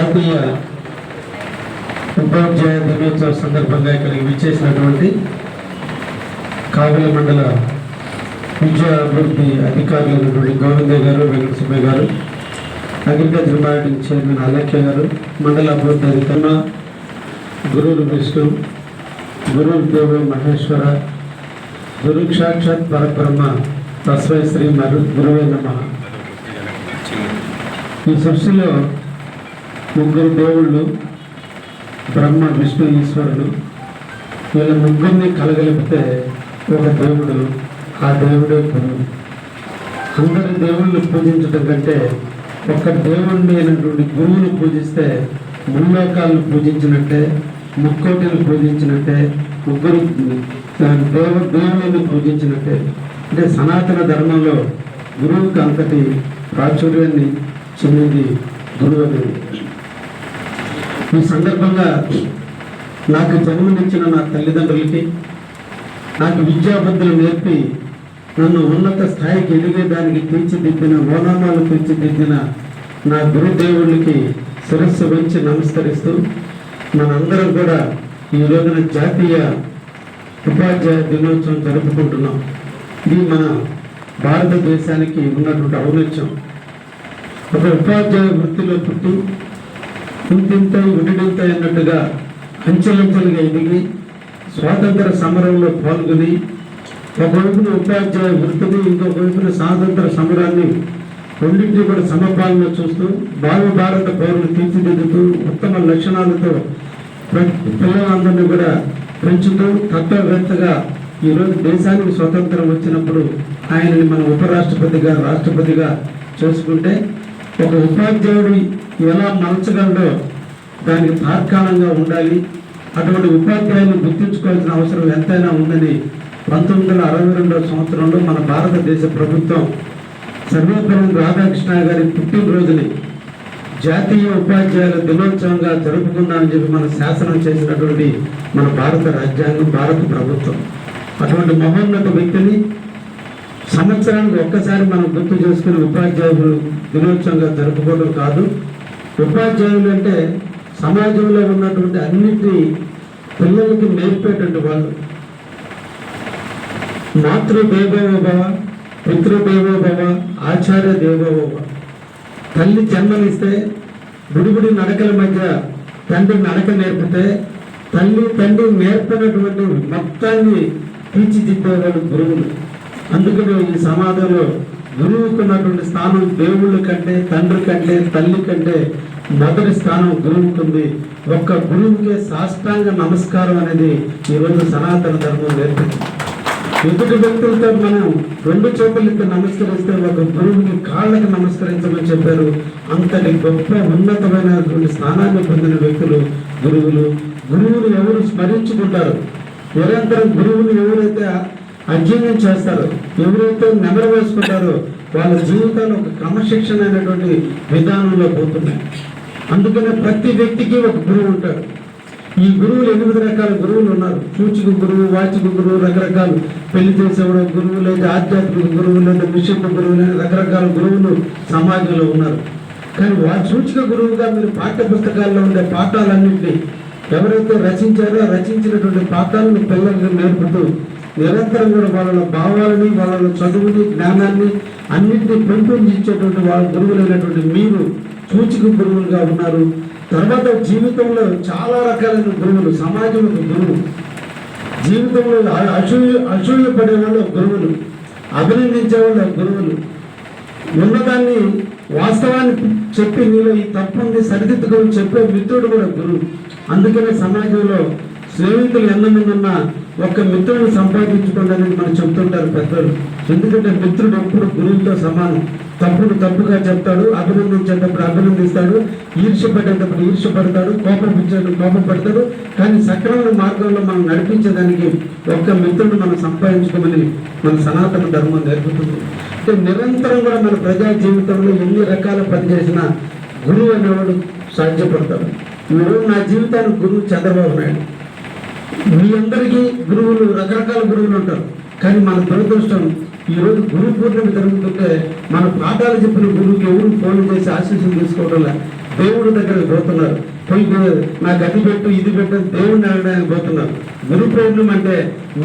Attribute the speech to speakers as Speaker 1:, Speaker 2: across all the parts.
Speaker 1: జాతీయ ఉపాధ్యాయ దినోత్సవ సందర్భంగా ఇక్కడికి విచ్చేసినటువంటి కావలి మండల విద్యా అభివృద్ధి అధికారులైనటువంటి గోవిందయ్య గారు వెంకట సుబ్బయ్య గారు అగ్రికల్చర్ మార్కెటింగ్ చైర్మన్ అలక్య గారు మండల అభివృద్ధి అధికారులు గురువులు విష్ణు గురువు దేవ మహేశ్వర గురు సాక్షాత్ పరబ్రహ్మ తస్మై శ్రీ మరు గురువే నమ. ఈ సృష్టిలో ముగ్గురు దేవుళ్ళు బ్రహ్మ విష్ణు ఈశ్వరుడు వీళ్ళ ముగ్గురిని కలగలిపితే ఒక దేవుడు ఆ దేవుడే గురువు. అందరి దేవుళ్ళు పూజించడం కంటే ఒక్క దేవుణ్ణి అయినటువంటి గురువును పూజిస్తే ముల్లోకాలను పూజించినట్టే ముక్కోటిని పూజించినట్టే ముగ్గురు దేవ దేవుళ్ళని పూజించినట్టే. అంటే సనాతన ధర్మంలో గురువుకి అంతటి ప్రాచుర్యాన్ని చెందింది గురువు అనేది ఈ సందర్భంగా నాకు జన్మనిచ్చిన నా తల్లిదండ్రులకి నాకు విద్యాబుద్ధులు నేర్పి నన్ను ఉన్నత స్థాయికి ఎదిగేదానికి తీర్చిదిద్దిన ఓనామాలు తీర్చిదిద్దిన నా గురుదేవుళ్ళకి శిరస్సు వంచి నమస్కరిస్తూ మనందరం కూడా ఈ రోజున జాతీయ ఉపాధ్యాయ దినోత్సవం జరుపుకుంటున్నాం. ఇది మన భారతదేశానికి ఉన్నటువంటి ఔన్నత్యం. ఒక ఉపాధ్యాయ వృత్తిలో పుట్టి ఇంతింత విడిడింత అన్నట్టుగా అంచెలంచెలుగా ఎదిగి స్వాతంత్ర సమరంలో పాల్గొని ఒకవైపున ఉపాధ్యాయ వృత్తిని ఇంకొక వైపున స్వాతంత్ర సమరాన్ని రెండింటినీ కూడా సమపాలన చూస్తూ భావి భారత పౌరులు తీర్చిదిద్దుతూ ఉత్తమ లక్షణాలతో పిల్లలందరినీ కూడా పెంచుతూ తత్వవేత్తగా ఈరోజు దేశానికి స్వతంత్రం వచ్చినప్పుడు ఆయనని మన ఉపరాష్ట్రపతిగా రాష్ట్రపతిగా చేసుకుంటే ఒక ఉపాధ్యాయుడు ఎలా మలచగలడో దానికి తాత్కాలంగా ఉండాలి. అటువంటి ఉపాధ్యాయులను గుర్తించుకోవాల్సిన అవసరం ఎంతైనా ఉందని పంతొమ్మిది వందల అరవై రెండవ సంవత్సరంలో మన భారతదేశ ప్రభుత్వం సర్వపల్లి రాధాకృష్ణ గారి పుట్టినరోజుని జాతీయ ఉపాధ్యాయుల దినోత్సవంగా జరుపుకుందామని చెప్పి మన శాసనం చేసినటువంటి మన భారత రాజ్యాంగం భారత ప్రభుత్వం. అటువంటి మహోన్నత వ్యక్తిని సంవత్సరానికి ఒక్కసారి మనం గుర్తు చేసుకుని ఉపాధ్యాయులు దినోత్సవంగా జరుపుకోవడం కాదు. ఉపాధ్యాయులు అంటే సమాజంలో ఉన్నటువంటి అన్నిటి పిల్లలకి నేర్పేటువంటి వాళ్ళు. మాతృ దేవోభవ పితృ దేవోభవ ఆచార్య దేవోభవ. తల్లి జన్మనిస్తే బుడిబుడి నడకల మధ్య తండ్రి నడక నేర్పితే తల్లి తండ్రి నేర్పినటువంటి మొత్తాన్ని తీర్చిదిద్దేవాడు గురువులు. అందుకనే ఈ సమాధంలో గురువుకు ఉన్నటువంటి స్థానం దేవుళ్ళ కంటే తండ్రి కంటే తల్లి కంటే మొదటి స్థానం గురువుకు ఉంది ఒక్క గురువుకే సాష్టాంగ నమస్కారం అనేది ఈరోజు సనాతన ధర్మం నేర్పింది. ఎదుటి వ్యక్తులతో మనం రెండు చేతులకి నమస్కరిస్తే ఒక గురువుకి కాళ్ళకి నమస్కరించమని చెప్పారు. అంతటి గొప్ప ఉన్నతమైనటువంటి స్థానాన్ని పొందిన వ్యక్తులు గురువులు. గురువులు ఎవరు స్మరించుకుంటారు? నిరంతరం గురువులు ఎవరైతే అధ్యయనం చేస్తారు. ఎవరైతే నెమరు వేసుకుంటారో వాళ్ళ జీవితాలు ఒక క్రమశిక్షణ అనేటువంటి విధానంలో పోతున్నాయి. అందుకనే ప్రతి వ్యక్తికి ఒక గురువు ఉంటాడు. ఈ గురువులు ఎనిమిది రకాల గురువులు ఉన్నారు. సూచిక గురువు వాచిక గురువు రకరకాలు. పెళ్ళి చేసేవాడు గురువు లేదా ఆధ్యాత్మిక గురువు లేదా విషయ గురువు లేదా రకరకాల గురువులు సమాజంలో ఉన్నారు. కానీ వా సూచిక గురువుగా మీరు పాఠ్య పుస్తకాల్లో ఉండే పాఠాలన్నింటినీ ఎవరైతే రచించారో రచించినటువంటి పాఠాలను పిల్లలకు నేర్పుతూ నిరంతరం కూడా వాళ్ళ భావాలని వాళ్ళ చదువుని జ్ఞానాన్ని అన్నింటినీ పెంపొందించేటువంటి వాళ్ళ గురువులైనటువంటి మీరు సూచిక గురువులుగా ఉన్నారు. తర్వాత జీవితంలో చాలా రకాలైన గురువులు సమాజం ఒక గురువు. జీవితంలో అసూయ అసూయ పడేవాళ్ళు గురువులు అభినందించే వాళ్ళు గురువులు. ఉన్నదాన్ని వాస్తవాన్ని చెప్పి నీలో ఈ తప్పుంది సరిదిద్దుకొని చెప్పే మిత్రుడు కూడా గురువు. అందుకనే సమాజంలో స్నేహితులు ఎన్న ఉన్నా ఒక మిత్రుడిని సంపాదించుకోండి అనేది మనం చెప్తుంటారు పెద్దలు. ఎందుకంటే మిత్రుడు ఎప్పుడు గురువుతో సమానం. తప్పుడు తప్పుగా చెప్తాడు అభినందించేటప్పుడు అభినందిస్తాడు ఈర్ష్యపడేటప్పుడు ఈర్ష్యపడతాడు కోపం ఇచ్చేటప్పుడు కోపం పడతాడు కానీ సక్రమైన మార్గంలో మనం నడిపించేదానికి ఒక్క మిత్రుడు మనం సంపాదించుకోమని మన సనాతన ధర్మం నేర్పుతుంది. అంటే నిరంతరం కూడా మన ప్రజా జీవితంలో ఎన్ని రకాల పని చేసినా గురువు అనేవాడు సాధ్యపడతాడు. ఈరోజు నా జీవితానికి గురువు చంద్రబాబు నాయుడు. మీ అందరికీ గురువులు రకరకాల గురువులు ఉంటారు. కానీ మన దురదృష్టం ఈరోజు గురు పూర్ణిమ జరుగుతుంటే మన పాఠాలు చెప్పిన గురువుకి ఎవరు ఫోన్ చేసి ఆశీస్సులు తీసుకోవడం దేవుడి దగ్గరకు పోతున్నారు. పోయి నాకు అది పెట్టు ఇది పెట్టు దేవుడిని అడగడానికి పోతున్నారు. గురు పౌర్ణమి అంటే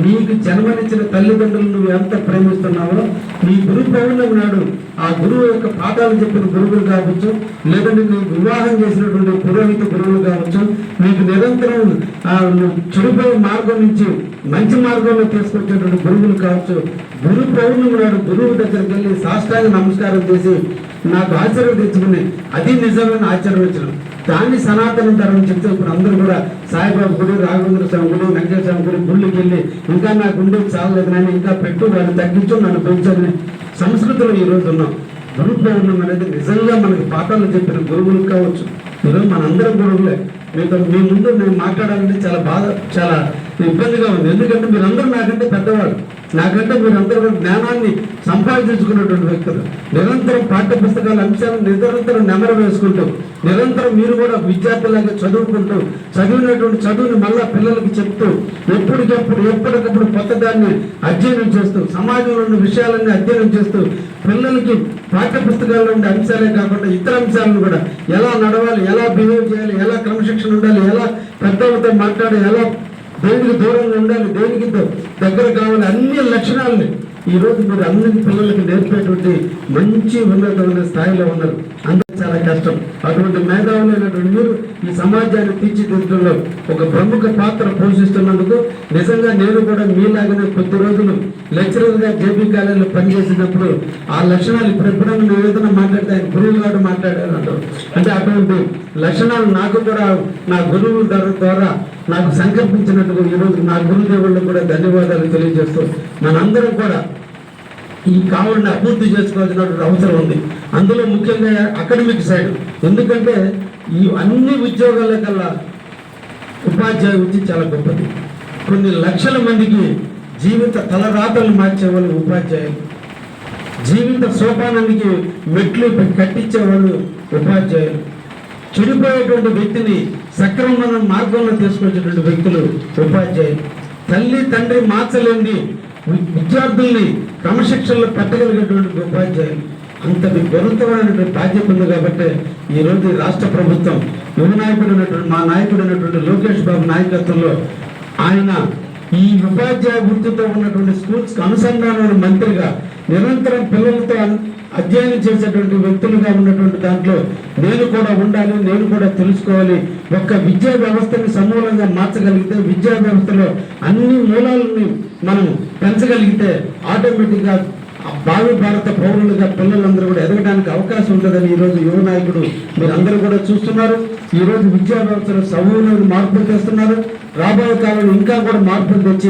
Speaker 1: నీకు జన్మనిచ్చిన తల్లిదండ్రులు నువ్వు ఎంత ప్రేమిస్తున్నావో నీ గురు పౌర్ణమి నాడు ఆ గురువు యొక్క పాఠాలు చెప్పిన గురువులు కావచ్చు లేదంటే నీకు వివాహం చేసినటువంటి పురోహిత గురువులు కావచ్చు నీకు నిరంతరం ఆ, చెడిపోయే మార్గం నుంచి మంచి మార్గంలో తీసుకొచ్చేటువంటి గురువులు కావచ్చు గురు పౌర్ణమి నాడు గురువు దగ్గరికి వెళ్ళి సాష్టాంగ నమస్కారం చేసి నాకు ఆశ్చర్యం తెచ్చుకుని అది నిజమైన ఆశ్చర్యవచనం దాన్ని సనాతన ధర్మం చెప్తే ఇప్పుడు అందరూ కూడా సాయిబాబు గుడి రాఘవేంద్ర స్వామి గుడి వెంకటేశ్వర స్వామి గుడి గుళ్ళకి వెళ్ళి ఇంకా నాకు ఉండేది చాలలేదు నాయన ఇంకా పెట్టు వాళ్ళు తగ్గించు నన్ను పెంచని సంస్కృతిలో ఈరోజు ఉన్నాం. గురు అనేది నిజంగా మనకి పాఠాలు చెప్పిన గురువులు కావచ్చు. ఈరోజు మనందరం గురువులే మీతో మీ ముందు నేను మాట్లాడాలంటే చాలా బాధ చాలా ఇబ్బందిగా ఉంది. ఎందుకంటే మీరందరూ నాకంటే పెద్దవాళ్ళు. నాకంటే మీరందరూ కూడా జ్ఞానాన్ని సంపాదించుకున్నటువంటి వ్యక్తులు. నిరంతరం పాఠ్య పుస్తకాల అంశాలను నిరంతరం నెమర వేసుకుంటూ నిరంతరం మీరు కూడా విద్యార్థులాగా చదువుకుంటూ చదివినటువంటి చదువుని మళ్ళా పిల్లలకి చెప్తూ ఎప్పటికప్పుడు ఎప్పటికప్పుడు కొత్త దాన్ని అధ్యయనం చేస్తూ సమాజంలో ఉన్న విషయాలన్నీ అధ్యయనం చేస్తూ పిల్లలకి పాఠ్య పుస్తకాల్లో ఉండే అంశాలే కాకుండా ఇతర అంశాలను కూడా ఎలా నడవాలి ఎలా బిహేవ్ చేయాలి ఎలా క్రమశిక్షణ ఉండాలి ఎలా పెద్దలతో మాట్లాడాలి ఎలా దేనికి దూరంగా ఉండాలి? దేనికి దగ్గర కావాలి? అన్ని లక్షణాలని. ఈ రోజు మీరు అందరి పిల్లలకి నేర్పేటువంటి మంచి ఉన్నతమైన స్థాయిలో ఉన్నారు. అందరూ చాలా కష్టం. అటువంటి మేధావులైనటువంటి మీరు ఈ సమాజాన్ని తీర్చిదిద్దడంలో ఒక ప్రముఖ పాత్ర పోషిస్తున్నందుకు నిజంగా నేను కూడా మీలాగానే కొద్ది రోజులు లెక్చరర్గా జేబీ కాలేజీలో పనిచేసినప్పుడు ఆ లక్షణాలు ఇప్పుడు ఎప్పుడైనా నేను ఏదైనా మాట్లాడితే ఆయన గురువు గారు మాట్లాడారు అంటారు అంటే అటువంటి లక్షణాలు నాకు కూడా నా గురువు ద్వారా నాకు సంకల్పించినట్టుగా ఈరోజు నా గురుదేవుళ్ళకు కూడా ధన్యవాదాలు తెలియజేస్తూ మనందరం కూడా ఈ కావాలని అభివృద్ధి చేసుకోవాల్సినటువంటి అవసరం ఉంది. అందులో ముఖ్యంగా అకాడమిక్ సైడ్ ఎందుకంటే ఈ అన్ని ఉద్యోగాల కల్లా ఉపాధ్యాయ వృత్తి చాలా గొప్పది. కొన్ని లక్షల మందికి జీవిత తలరాతలు మార్చే వాళ్ళు ఉపాధ్యాయులు. జీవిత సోపానానికి మెట్లు కట్టించే వాళ్ళు ఉపాధ్యాయులు. చెడిపోయేటువంటి వ్యక్తిని సక్రమమైన మార్గంలో తీసుకొచ్చేటువంటి వ్యక్తులు ఉపాధ్యాయులు. తల్లి తండ్రి మార్చలేని విద్యార్థుల్ని క్రమశిక్షణలో పెట్టగలిగేటువంటి ఉపాధ్యాయులు. అంతటి గురుతమైనటువంటి బాధ్యత ఉంది కాబట్టి ఈ రోజు రాష్ట్ర ప్రభుత్వం యువ నాయకుడు మా నాయకుడు ఉన్నటువంటి లోకేష్ బాబు నాయకత్వంలో ఆయన ఈ ఉపాధ్యాయ వృత్తితో ఉన్నటువంటి స్కూల్స్ అనుసంధానమైన మంత్రిగా నిరంతరం పిల్లలతో అధ్యయనం చేసేటువంటి వ్యక్తులుగా ఉన్నటువంటి దాంట్లో నేను కూడా ఉండాలి నేను కూడా తెలుసుకోవాలి. ఒక్క విద్యా వ్యవస్థని సమూలంగా మార్చగలిగితే విద్యా వ్యవస్థలో అన్ని మూలాలని మనం పెంచగలిగితే ఆటోమేటిక్గా భావి భారత పౌరులుగా పిల్లలందరూ కూడా ఎదగడానికి అవకాశం ఉంటుందని ఈ రోజు యువ నాయకుడు మీరందరూ కూడా చూస్తున్నారు. ఈ రోజు విద్యా వ్యవస్థలో సమూలమైన మార్పులు తెస్తున్నారు రాబోయే కాలంలో ఇంకా కూడా మార్పులు తెచ్చి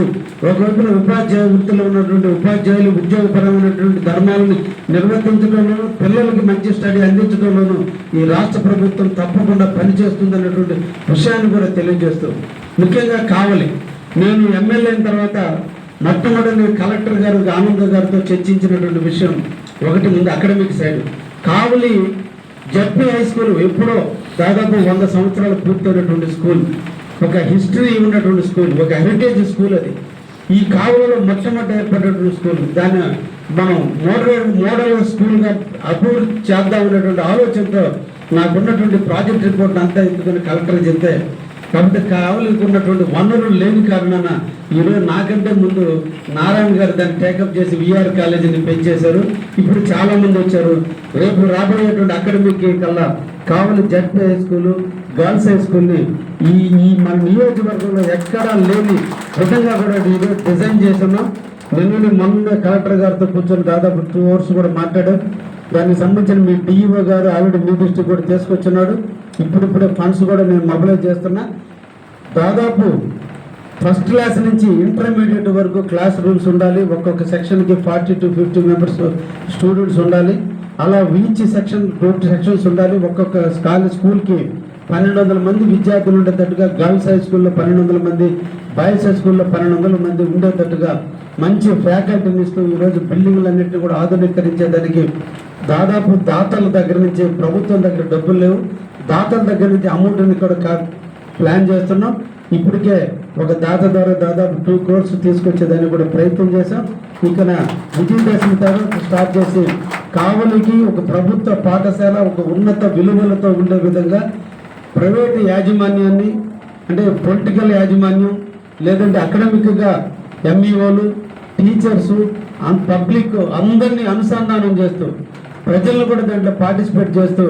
Speaker 1: ఒకవైపున ఉపాధ్యాయ వృత్తిలో ఉన్నటువంటి ఉపాధ్యాయులు ఉద్యోగపరమైనటువంటి ధర్మాలను నిర్వర్తించడంలోనూ పిల్లలకి మంచి స్టడీ అందించడంలోనూ ఈ రాష్ట్ర ప్రభుత్వం తప్పకుండా పనిచేస్తుంది అన్నటువంటి విషయాన్ని కూడా తెలియజేస్తూ ముఖ్యంగా కావాలి. నేను ఎమ్మెల్యే అయిన తర్వాత మొట్టమొదటి కలెక్టర్ గారు ఆనంద గారితో చర్చించినటువంటి విషయం ఒకటి ముందు academic side. Kavali ZP high school ఎప్పుడో దాదాపు వంద సంవత్సరాలు పూర్తయినటువంటి స్కూల్. ఒక హిస్టరీ ఉన్నటువంటి స్కూల్ ఒక హెరిటేజ్ స్కూల్ అది. ఈ కావులలో మొట్టమొదటి ఏర్పడినటువంటి స్కూల్ దాన్ని మనం మోడల్ మోడల్ స్కూల్గా అభివృద్ధి చేద్దాం అనేటువంటి ఆలోచనతో నాకున్నటువంటి ప్రాజెక్ట్ రిపోర్ట్ అంతా ఎందుకని కలెక్టర్ చెప్తే కాబట్టి కావలికి వనరులు లేని కారణాన ఈరోజు నాకంటే ముందు నారాయణ గారు దాన్ని టేకప్ చేసి విఆర్ కాలేజీని పెంచేశారు. ఇప్పుడు చాలామంది వచ్చారు. రేపు రాబోయేటువంటి అకాడమిక్ కల్లా Kavali ZP high school girls high స్కూల్ని ఈ ఈ మన నియోజకవర్గంలో ఎక్కడా లేని విధంగా కూడా ఈరోజు డిజైన్ చేస్తున్నాం. నిన్న మొన్న కలెక్టర్ గారితో కూర్చొని దాదాపు టూ అవర్స్ కూడా మాట్లాడారు దానికి సంబంధించిన మీ డిఈఓ గారు ఆల్రెడీ మీ దృష్టికి కూడా తీసుకొచ్చున్నాడు. ఇప్పుడిప్పుడే ఫండ్స్ కూడా మేము మొబిలైజ్ చేస్తున్నా. దాదాపు ఫస్ట్ క్లాస్ నుంచి ఇంటర్మీడియట్ వరకు క్లాస్ రూమ్స్ ఉండాలి. ఒక్కొక్క సెక్షన్కి forty to fifty members students ఉండాలి. అలా వీచ్ సెక్షన్ టూ సెక్షన్స్ ఉండాలి. ఒక్కొక్క కాలేజ్ స్కూల్కి పన్నెండు వందల మంది విద్యార్థులు ఉండేటట్టుగా గర్ల్స్ హై స్కూల్లో పన్నెండు వందల మంది బాయ్స్ హై స్కూల్లో పన్నెండు వందల మంది ఉండేటట్టుగా మంచి ఫ్యాకల్టీని ఇస్తూ ఈరోజు బిల్డింగ్లన్నింటినీ కూడా ఆధునీకరించేదానికి దాదాపు దాతల దగ్గర నుంచి ప్రభుత్వం దగ్గర డబ్బులు లేవు. దాతల దగ్గర నుంచి అమౌంట్ని కూడా కా- ప్లాన్ చేస్తున్నాం. ఇప్పటికే ఒక దాత ద్వారా దాదాపు టూ క్రోర్స్ తీసుకొచ్చేదాన్ని కూడా ప్రయత్నం చేశాం. ఇక్కడ విజయదశమి తర్వాత స్టార్ట్ చేసి కావలికి ఒక ప్రభుత్వ పాఠశాల ఒక ఉన్నత విలువలతో ఉండే విధంగా ప్రైవేటు యాజమాన్యాన్ని అంటే పొలిటికల్ యాజమాన్యం లేదంటే అకాడమిక్గా ఎంఈఓలు టీచర్స్ పబ్లిక్ అందరినీ అనుసంధానం చేస్తూ ప్రజలను కూడా దాంట్లో పార్టిసిపేట్ చేస్తూ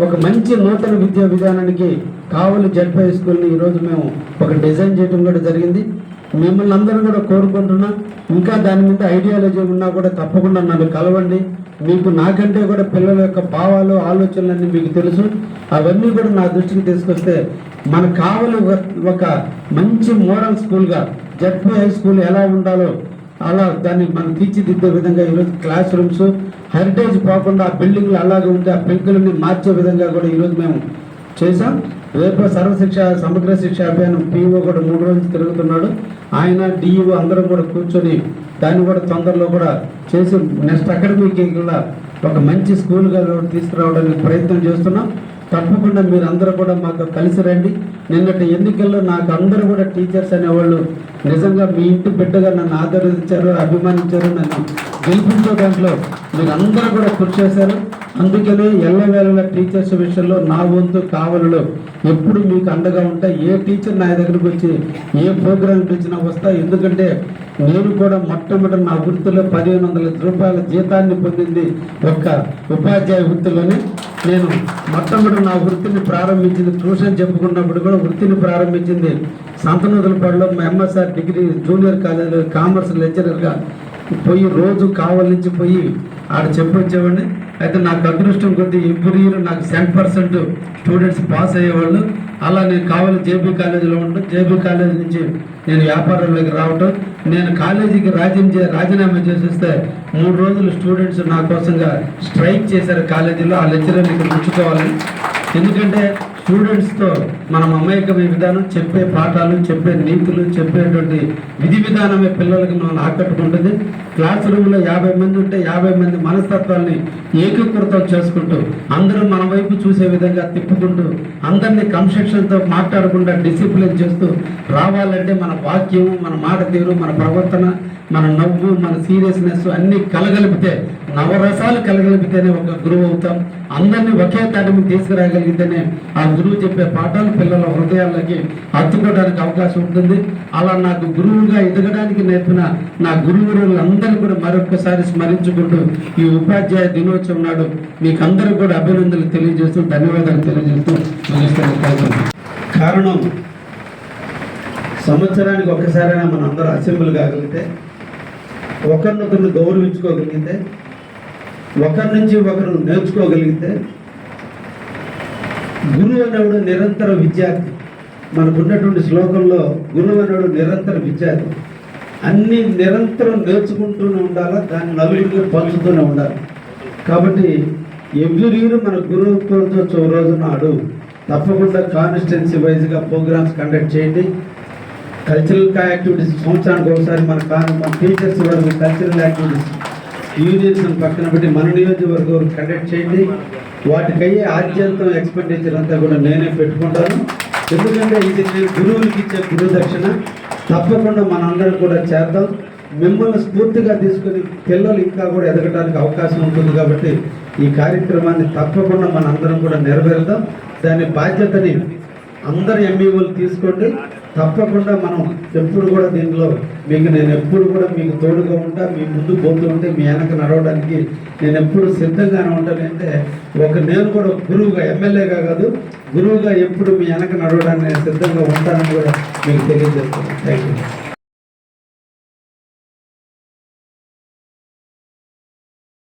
Speaker 1: ఒక మంచి నూతన విద్యా విధానానికి కావలి జడ్పై స్కూల్ని ఈరోజు మేము ఒక డిజైన్ చేయడం కూడా జరిగింది. మిమ్మల్ని అందరూ కూడా కోరుకుంటున్నా. ఇంకా దాని మీద ఐడియాలజీ ఉన్నా కూడా తప్పకుండా నన్ను కలవండి. మీకు నాకంటే కూడా పిల్లల యొక్క భావాలు ఆలోచనలన్నీ మీకు తెలుసు. అవన్నీ కూడా నా దృష్టికి తీసుకొస్తే మన కావలి ఒక- ఒక మంచి మోడల్ స్కూల్గా జడ్పీ హై స్కూల్ ఎలా ఉండాలో అలా దాన్ని మనం తీర్చిదిద్దే విధంగా ఈరోజు క్లాస్ రూమ్స్ హెరిటేజ్ పోకుండా ఆ బిల్డింగ్లు అలాగే ఉంటే ఆ పెంకులని మార్చే విధంగా కూడా ఈరోజు మేము చేశాం. రేపు సర్వశిక్ష సమగ్ర శిక్ష అభియానం పీఓ కూడా మూడు రోజులు తిరుగుతున్నాడు. ఆయన డిఈఓ అందరం కూడా కూర్చొని దాన్ని కూడా తొందరలో కూడా చేసి నెక్స్ట్ అకాడమీకి కూడా ఒక మంచి స్కూల్గా తీసుకురావడానికి ప్రయత్నం చేస్తున్నాం. తప్పకుండా మీరు అందరూ కూడా మాకు కలిసి రండి. నిన్నటి ఎన్నికల్లో నాకు అందరూ కూడా టీచర్స్ అనేవాళ్ళు నిజంగా మీ ఇంటి బిడ్డగా నన్ను ఆదరించారు అభిమానించారు నన్ను గెలిపించే దాంట్లో మీరు అందరూ కూడా కృషి చేశారు. అందుకనే ఎల్లవేళల టీచర్స్ విషయంలో నా వంతు కావలలో ఎప్పుడు మీకు అండగా ఉంటా ఏ టీచర్ నా దగ్గరకు వచ్చి ఏ ప్రోగ్రామ్ పిలిచినా వస్తా. ఎందుకంటే నేను కూడా మొట్టమొదటి నా వృత్తిలో పదిహేను వందల రూపాయల జీతాన్ని పొందింది ఒక్క ఉపాధ్యాయ వృత్తిలోనే. నేను మొట్టమొదటి నా వృత్తిని ప్రారంభించింది ట్యూషన్ చెప్పుకున్నప్పుడు కూడా వృత్తిని ప్రారంభించింది సంతనూతలపాడులో మా ఎంఎస్ఆర్ డిగ్రీ జూనియర్ కాలేజీలో కామర్స్ లెక్చరర్గా పోయి రోజు కావాలించి పోయి ఆడ చెప్పొచ్చేవాడిని. అయితే నాకు అదృష్టం కొద్దీ ఎవ్రీ ఇయర్ నాకు సెవెన్ పర్సెంట్ స్టూడెంట్స్ పాస్ అయ్యేవాళ్ళు. అలా నేను కావాలి జేబీ కాలేజీలో ఉండడం జేబీ కాలేజీ నుంచి నేను వ్యాపారంలోకి రావటం. నేను కాలేజీకి రాజీనామా చే రాజీనామా చేసేస్తే మూడు రోజులు స్టూడెంట్స్ నా కోసంగా స్ట్రైక్ చేశారు కాలేజీలో. ఆ లెక్చరర్ని ఇక్కడ ఉంచుకోవాలి ఎందుకంటే స్టూడెంట్స్తో మనం అమాయకమైన విధానం చెప్పే పాఠాలు చెప్పే నీతులు చెప్పేటువంటి విధి విధానమే పిల్లలకి మనం ఆకట్టుకుంటుంది. క్లాస్ రూమ్లో యాభై మంది ఉంటే యాభై మంది మనస్తత్వాల్ని ఏకీకృతం చేసుకుంటూ అందరూ మన వైపు చూసే విధంగా తిప్పుకుంటూ అందరినీ కన్స్ట్రక్షన్తో మాట్లాడకుండా డిసిప్లిన్ చేస్తూ రావాలంటే మన వాక్యము మన మాట తీరు మన ప్రవర్తన మన నవ్వు మన సీరియస్నెస్ అన్ని కలగలిపితే నవరసాలు కలగలిపితేనే ఒక గురువు అవుతాం. అందరినీ ఒకే తాటికి తీసుకురాగలిగితేనే ఆ గురువు చెప్పే పాఠాలు పిల్లల హృదయాల్లోకి హత్తుకోవడానికి అవకాశం ఉంటుంది. అలా నాకు గురువుగా ఎదగడానికి నేర్పిన నా గురువులందరూ కూడా మరొకసారి స్మరించుకుంటూ ఈ ఉపాధ్యాయ దినోత్సవం నాడు మీకు అందరూ కూడా అభినందనలు తెలియజేస్తూ ధన్యవాదాలు తెలియజేస్తూ కారణం సంవత్సరానికి ఒక్కసారైనా మనం అందరూ అసెంబ్లీ కాగలిగితే ఒకరినొకరిని గౌరవించుకోగలిగితే ఒకరి నుంచి ఒకరు నేర్చుకోగలిగితే గురువు అనేవాడు నిరంతర విద్యార్థి. మనకున్నటువంటి శ్లోకంలో గురువు అనేవాడు నిరంతర విద్యార్థి. అన్ని నిరంతరం నేర్చుకుంటూనే ఉండాలా దాన్ని నలుగురికి పంచుతూనే ఉండాలి. కాబట్టి ఎవ్రీ మన గురువు చో రోజు నాడు తప్పకుండా కాన్స్టిట్యున్సీ వైజ్గా ప్రోగ్రామ్స్ కండక్ట్ చేయండి. కల్చరల్ యాక్టివిటీస్ సంవత్సరానికి ఒకసారి మన కా- మన టీచర్స్ వరకు కల్చరల్ యాక్టివిటీస్ యూనియన్స్ పక్కన పెట్టి మన నియోజకవర్గం వరకు కండక్ట్ చేయండి. వాటికయ్యే ఆద్యంతం ఎక్స్పెండిచర్ అంతా కూడా నేనే పెట్టుకుంటాను. ఎందుకంటే ఇది నేను గురువులకి ఇచ్చే గురు దక్షిణ తప్పకుండా మనందరం కూడా చేద్దాం. మిమ్మల్ని స్ఫూర్తిగా తీసుకుని పిల్లలు ఇంకా కూడా ఎదగడానికి అవకాశం ఉంటుంది కాబట్టి ఈ కార్యక్రమాన్ని తప్పకుండా మనందరం కూడా నెరవేరుదాం దాని బాధ్యతని అందరు ఎంఈఓలు తీసుకోండి. తప్పకుండా మనం ఎప్పుడు కూడా దీంట్లో మీకు నేను ఎప్పుడు కూడా మీకు తోడుగా ఉంటా మీ ముందు పోతూ ఉంటే మీ వెనక నడవడానికి నేను ఎప్పుడు సిద్ధంగానే ఉంటాను. అంటే ఒక నేను కూడా గురువుగా ఎమ్మెల్యేగా కాదు గురువుగా ఎప్పుడు మీ వెనక నడవడానికి నేను సిద్ధంగా ఉంటానని కూడా మీకు తెలియజేస్తాను థ్యాంక్ యూ